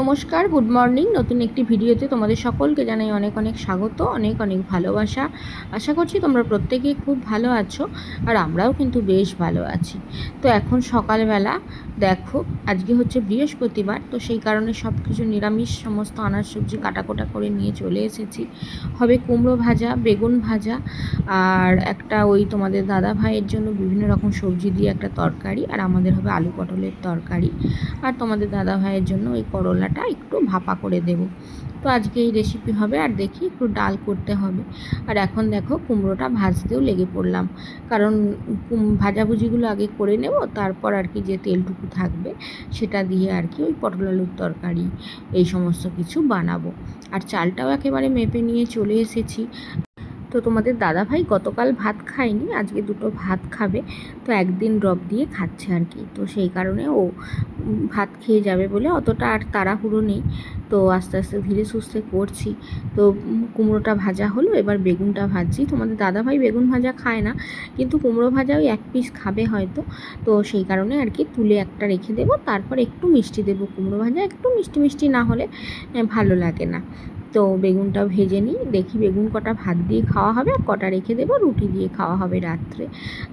নমস্কার, good morning. নতুন একটি ভিডিওতে তোমাদের সকলকে জানাই অনেক অনেক স্বাগত, অনেক অনেক ভালোবাসা। আশা করছি তোমরা প্রত্যেকেই খুব ভালো আছো আর আমরাও কিন্তু বেশ ভালো আছি। তো এখন সকালবেলা, দেখো, আজকে হচ্ছে বৃহস্পতিবার, তো সেই কারণে সব কিছু নিরামিষ, সমস্ত আনাজ সবজি কাটাকোটা করে নিয়ে চলে এসেছি। হবে কুমড়ো ভাজা, বেগুন ভাজা, আর একটা ওই তোমাদের দাদা ভাইয়ের জন্য বিভিন্ন রকম সবজি দিয়ে একটা তরকারি, আর আমাদের হবে আলু পটলের তরকারি। আর তোমাদের দাদা ভাইয়ের জন্য ওই করলাটা একটু ভাপা করে দেব। তো আজকে এই রেসিপি হবে আর দেখি একটু ডাল করতে হবে। আর এখন দেখো কুমড়োটা ভাজতেও লেগে পড়লাম। কারণ ভাজাভুজিগুলো আগে করে নেব, তারপর আর কি যে তেলটুকু থাকবে সেটা দিয়ে আর কি ওই পটল আলুর তরকারি, এই সমস্ত কিছু বানাবো। আর চালটাও একেবারে মেপে নিয়ে চলে এসেছি। তো তোমাদের দাদা ভাই গতকাল ভাত খায়নি, আজকে দুটো ভাত খাবে। তো একদিন ড্রপ দিয়ে খাচ্ছে আর কি। তো সেই কারণে ও ভাত খেয়ে যাবে বলে অতটা আর তাড়াহুড়ো নেই। তো আস্তে আস্তে ধীরে সুস্থে করছি। তো কুমড়োটা ভাজা হলো, এবার বেগুনটা ভাজছি। তোমাদের দাদা ভাই বেগুন ভাজা খায় না, কিন্তু কুমড়ো ভাজা ওই এক পিস খাবে হয়তো। তো সেই কারণে আর কি তুলে একটা রেখে দেবো, তারপর একটু মিষ্টি দেবো। কুমড়ো ভাজা একটু মিষ্টি মিষ্টি না হলে ভালো লাগে না। তো বেগুনটা ভেজে নিই। দেখি বেগুন কটা ভাত দিয়ে খাওয়া হবে আর কটা রেখে দেবো রুটি দিয়ে খাওয়া হবে রাত্রে।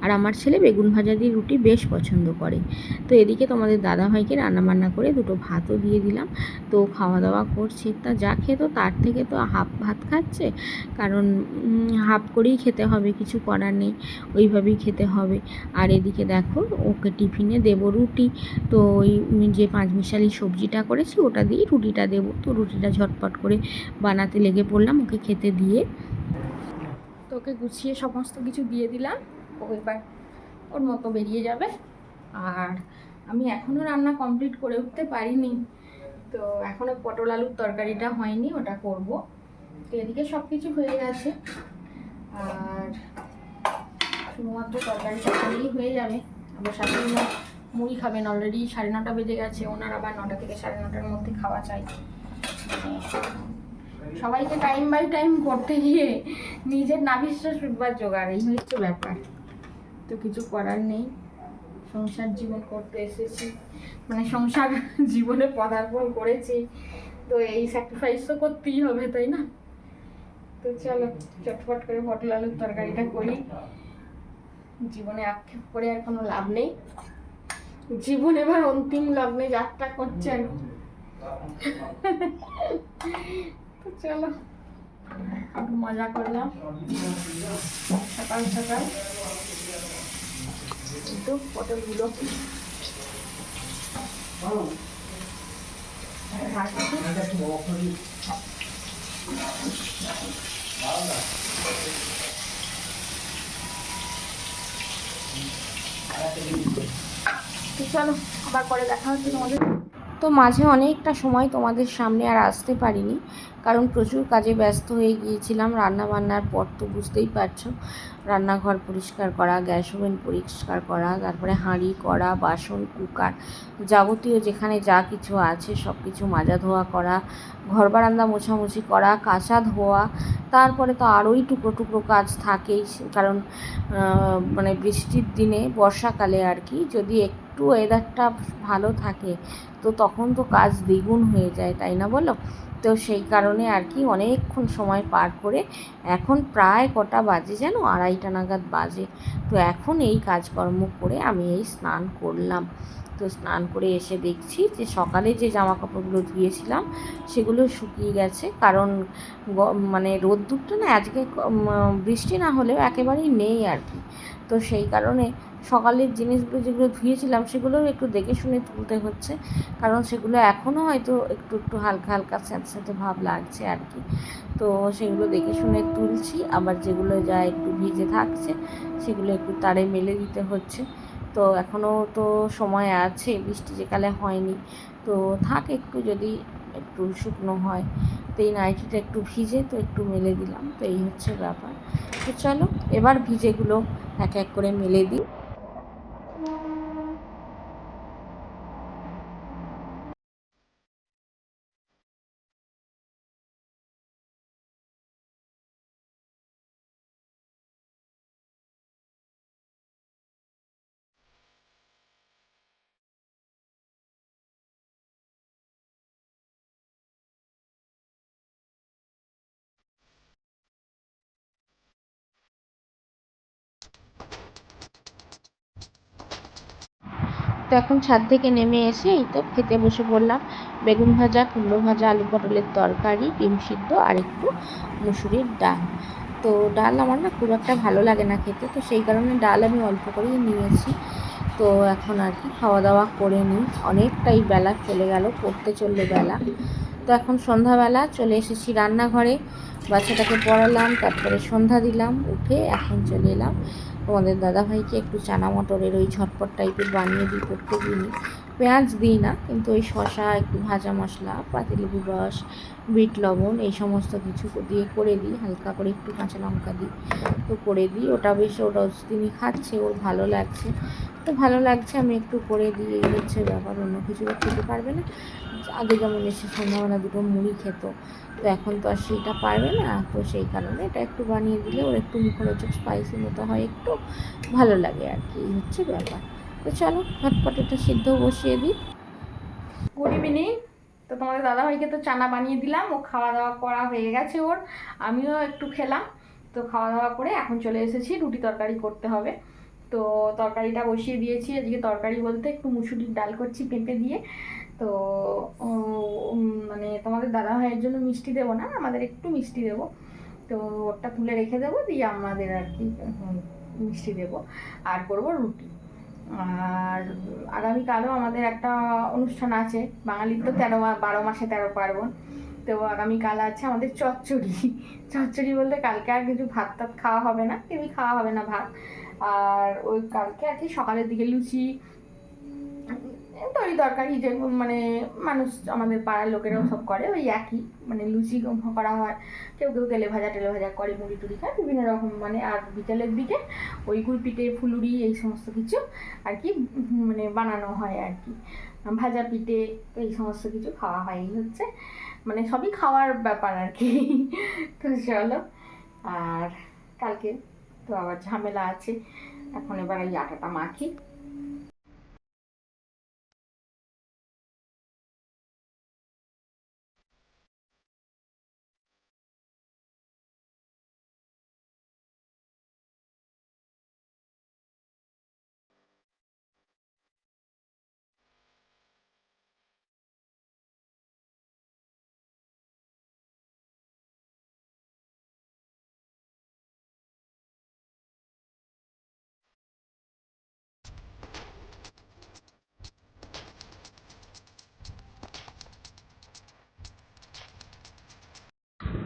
আর আমার ছেলে বেগুন ভাজা দিয়ে রুটি বেশ পছন্দ করে। তো এদিকে তোমাদের দাদাভাইকে রান্নাবান্না করে দুটো ভাতও দিয়ে দিলাম। তো খাওয়া দাওয়া করছে। তা যা খেতো তার থেকে তো হাফ ভাত খাচ্ছে। কারণ হাফ করেই খেতে হবে, কিছু করার নেই, ওইভাবেই খেতে হবে। আর এদিকে দেখো, ওকে টিফিনে দেবো রুটি। তো ওই যে পাঁচমিশালি সবজিটা করেছি, ওটা দিয়েই রুটিটা দেবো। তো রুটিটা ঝটপট করে বানাতে লেগে পড়লাম, ওকে খেতে দিয়ে। তো ওকে গুছিয়ে সমস্ত কিছু দিয়ে দিলাম, ও এবার ওর মতো বেরিয়ে যাবে। আর আমি এখনও রান্না কমপ্লিট করে উঠতে পারিনি, তো এখনও পটল আলুর তরকারিটা হয়নি, ওটা করব। তো এদিকে সব কিছু হয়ে গেছে, আর শুধুমাত্র তরকারিটা করলেই হয়ে যাবে। শাশুড়ি মা মুড়ি খাবেন অলরেডি সাড়ে নটা বেজে গেছে, ওনার আবার নটা থেকে সাড়ে নটার মধ্যে খাওয়া চাই। সবাইকে টাইম বাই টাইম করতে গিয়ে নিজের নাভিশ্বাস উঠবার জোগাড় এই হচ্ছে ব্যাপার। তো কিছু করার নেই। সংসার জীবন করতে এসেছি। মানে সংসার জীবনে পদার্পণ করেছি। তো এই স্যাক্রিফাইস তো করতেই হবে, তাই না? তো চলো, চটপট করে পটল আলুর তরকারিটা করি। জীবনে আক্ষেপ করে আর কোনো লাভ নেই। জীবন এবার অন্তিম লগ্নে যাত্রা করছেন চলো। একটু মজা করলাম। সকাল সকাল। পটলগুলো চলো, আবার পরে দেখা হচ্ছে তোমাদের। তো মাঝে অনেকটা সময় তোমাদের সামনে আর আসতে পারিনি। কারণ প্রচুর কাজে ব্যস্ত হয়ে গিয়েছিলাম। রান্না বান্নার পর তো বুঝতেই পারছ, রান্নাঘর পরিষ্কার করা, গ্যাস ওভেন পরিষ্কার করা, তারপরে হাঁড়ি করা বাসন, কুকার যাবতীয় যেখানে যা কিছু আছে সব কিছু মাজা ধোয়া করা, ঘর বারান্দা মোছামুছি করা, কাঁচা ধোয়া, তারপরে তো আরোই টুকরো টুকরো কাজ থাকেই। কারণ মানে বৃষ্টির দিনে বর্ষাকালে আর কি যদি একটু ওয়েদারটা ভালো থাকে, তো তখন তো কাজ দ্বিগুণ হয়ে যায়, তাই না বলো? তো সেই কারণে আর কি অনেকক্ষণ সময় পার করে এখন প্রায় কটা বাজে যেন? আড়াইটা নাগাদ বাজে। তো এখন এই কাজকর্ম করে আমি এই স্নান করলাম। তো স্নান করে এসে দেখছি যে সকালে যে জামা কাপড়গুলো ধুয়েছিলাম, সেগুলো শুকিয়ে গেছে। কারণ মানে রোদ্দুরটা না আজকে বৃষ্টি না হলেও একেবারেই নেই আর কি। তো সেই কারণে সকালের জিনিসগুলো যেগুলো ধুয়েছিলাম, সেগুলোও একটু দেখে শুনে তুলতে হচ্ছে। কারণ সেগুলো এখনও হয়তো একটু একটু হালকা হালকা স্যাঁতে স্যাঁতে ভাব লাগছে আর কি। তো সেগুলো দেখে শুনে তুলছি। আবার যেগুলো যা একটু ভিজে থাকছে, সেগুলো একটু তারে মেলে দিতে হচ্ছে। তো এখনও তো সময় আছে, বৃষ্টি যেকালে হয়নি। তো থাক একটু যদি একটু শুকনো হয়, তো এই নাইটিটা একটু ভিজে তো একটু মেলে দিলাম। তো এই হচ্ছে ব্যাপার। তো চলো এবার ভিজেগুলো এক এক করে মেলে দিই। তো এখন ছাদ থেকে নেমে এসে এই তো খেতে বসে পড়লাম। বেগুন ভাজা, কুমড়ো ভাজা, আলু পটলের তরকারি, ডিম সিদ্ধ আর একটু মুসুরির ডাল। তো ডাল আমার না খুব একটা ভালো লাগে না খেতে, তো সেই কারণে ডাল আমি অল্প করেই নিয়েছি। তো এখন আর কি খাওয়া দাওয়া করে নিই। অনেকটাই বেলা চলে গেল, পড়তে চলল বেলা। তো এখন সন্ধ্যাবেলা চলে এসেছি রান্নাঘরে। বাচ্চাটাকে পড়ালাম, তারপরে সন্ধ্যা দিলাম, উঠে এখন চলে এলাম। তোমাদের দাদাভাইকে একটু চানা মটরের ওই ঝটপট টাইপের বানিয়ে দিই করতে দিনই পেঁয়াজ দিই না, কিন্তু ওই শশা একটু ভাজা মশলা পাতিলেবু রস, বিট লবণ, এই সমস্ত কিছু দিয়ে করে দিই, হালকা করে একটু কাঁচা লঙ্কা দিই। তো করে দিই, ওটা বেশ ওটা তিনি খাচ্ছে, ওর ভালো লাগছে। তো ভালো লাগছে, আমি একটু করে দিয়ে হচ্ছে ব্যাপার অন্য কিছু খেতে পারবে না। আগে যেমন এসে সন্ধ্যাবেলা দুটো মুড়ি খেত, তো এখন তো আর সেইটা পারবে না, তো সেই কারণে এটা একটু বানিয়ে দিলে ওর একটু মুখরোচক স্পাইসি মতো হয় একটু, ভালো লাগে আর কি হচ্ছে ব্যাপার। তো চলো ঝটপট এটা সিদ্ধ বসিয়ে দিই। গুড ইভিনিং তো তোমাদের দাদাভাইকে তো চানা বানিয়ে দিলাম, ও খাওয়া দাওয়া করা হয়ে গেছে ওর, আমিও একটু খেলাম। তো খাওয়া দাওয়া করে এখন চলে এসেছি, রুটি তরকারি করতে হবে। তো তরকারিটা বসিয়ে দিয়েছি। আজকে তরকারি বলতে একটু মুসুরির ডাল করছি পেঁপে দিয়ে। তো মানে তোমাদের দাদা ভাইয়ের জন্য মিষ্টি দেবো না, আমাদের একটু মিষ্টি দেবো। তো ওটা তুলে রেখে দেবো, দিয়ে আমাদের আর কি মিষ্টি দেবো। আর করব রুটি। আর আগামীকালও আমাদের একটা অনুষ্ঠান আছে, বাঙালির তো তেরো বারো মাসে তেরো পার্বণ। তো আগামীকাল আছে আমাদের চচ্চড়ি। চচ্চড়ি বলতে কালকে আর কিছু ভাত টাত খাওয়া হবে না, কেউই খাওয়া হবে না ভাত। আর ওই কালকে আর কি সকালের দিকে লুচি, তরি তরকারি যে মানে মানুষ আমাদের পাড়ার লোকেরাও সব করে, ওই একই মানে লুচি করা হয়। কেউ কেউ তেলে ভাজা টেলে ভাজা করে, মুড়ি টুড়ি খায়, বিভিন্ন রকম মানে আর বিকেলের দিকে ওই গুড় পিঠে ফুলুরি, এই সমস্ত কিছু আর কি মানে বানানো হয় আর কি। ভাজা পিঠে, এই সমস্ত কিছু খাওয়া হয়, এই হচ্ছে। মানে সবই খাওয়ার ব্যাপার আর কি। তো চলো, আর কালকে তো আবার ঝামেলা আছে। এখন এবার এই আটাটা মাখি।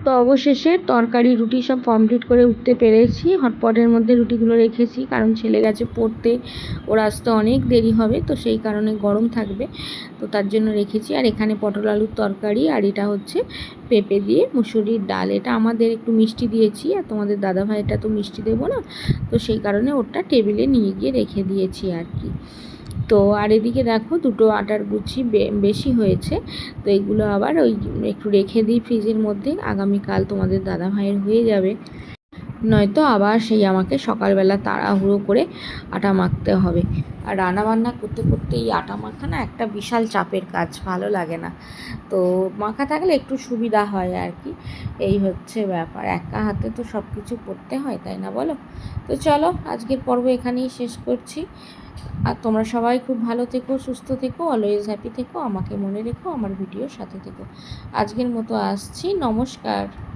তো অবশেষে তরকারি, রুটি সব কমপ্লিট করে উঠতে পেরেছি। হটপটের মধ্যে রুটিগুলো রেখেছি, কারণ ছেলে গেছে পড়তে, ওর আসতে অনেক দেরি হবে, তো সেই কারণে গরম থাকবে। তো তার জন্য রেখেছি। আর এখানে পটল আলুর তরকারি, আর এটা হচ্ছে পেঁপে দিয়ে মুসুরির ডাল। এটা আমাদের একটু মিষ্টি দিয়েছি, আর তোমাদের দাদা ভাইটা তো মিষ্টি দেবো না, তো সেই কারণে ওটা টেবিলে নিয়ে গিয়ে রেখে দিয়েছি আর কি। তো আর এদিকে দেখো দুটো আটার গুছি বেশি হয়েছে। তো এগুলো আবার ওই একটু রেখে দিই ফ্রিজের মধ্যে। আগামীকাল তোমাদের দাদা ভাইয়ের হয়ে যাবে। নয়তো আবার সেই আমাকে সকালবেলা তাড়াহুড়ো করে আটা মাখতে হবে। আর রান্না বান্না করতে করতে এই আটা মাখা না একটা বিশাল চাপের কাজ, ভালো লাগে না। তো মাখা থাকলে একটু সুবিধা হয় আর কি। এই হচ্ছে ব্যাপার। একা হাতে তো সব কিছু করতে হয়, তাই না বলো? তো চলো, আজকের পর্ব এখানেই শেষ করছি। আর তোমরা সবাই খুব ভালো থেকো, সুস্থ থেকো অলওয়েজ হ্যাপি থেকো, আমাকে মনে রেখো, আমার ভিডিওর সাথে থেকো। আজকের মতো আসছি, নমস্কার।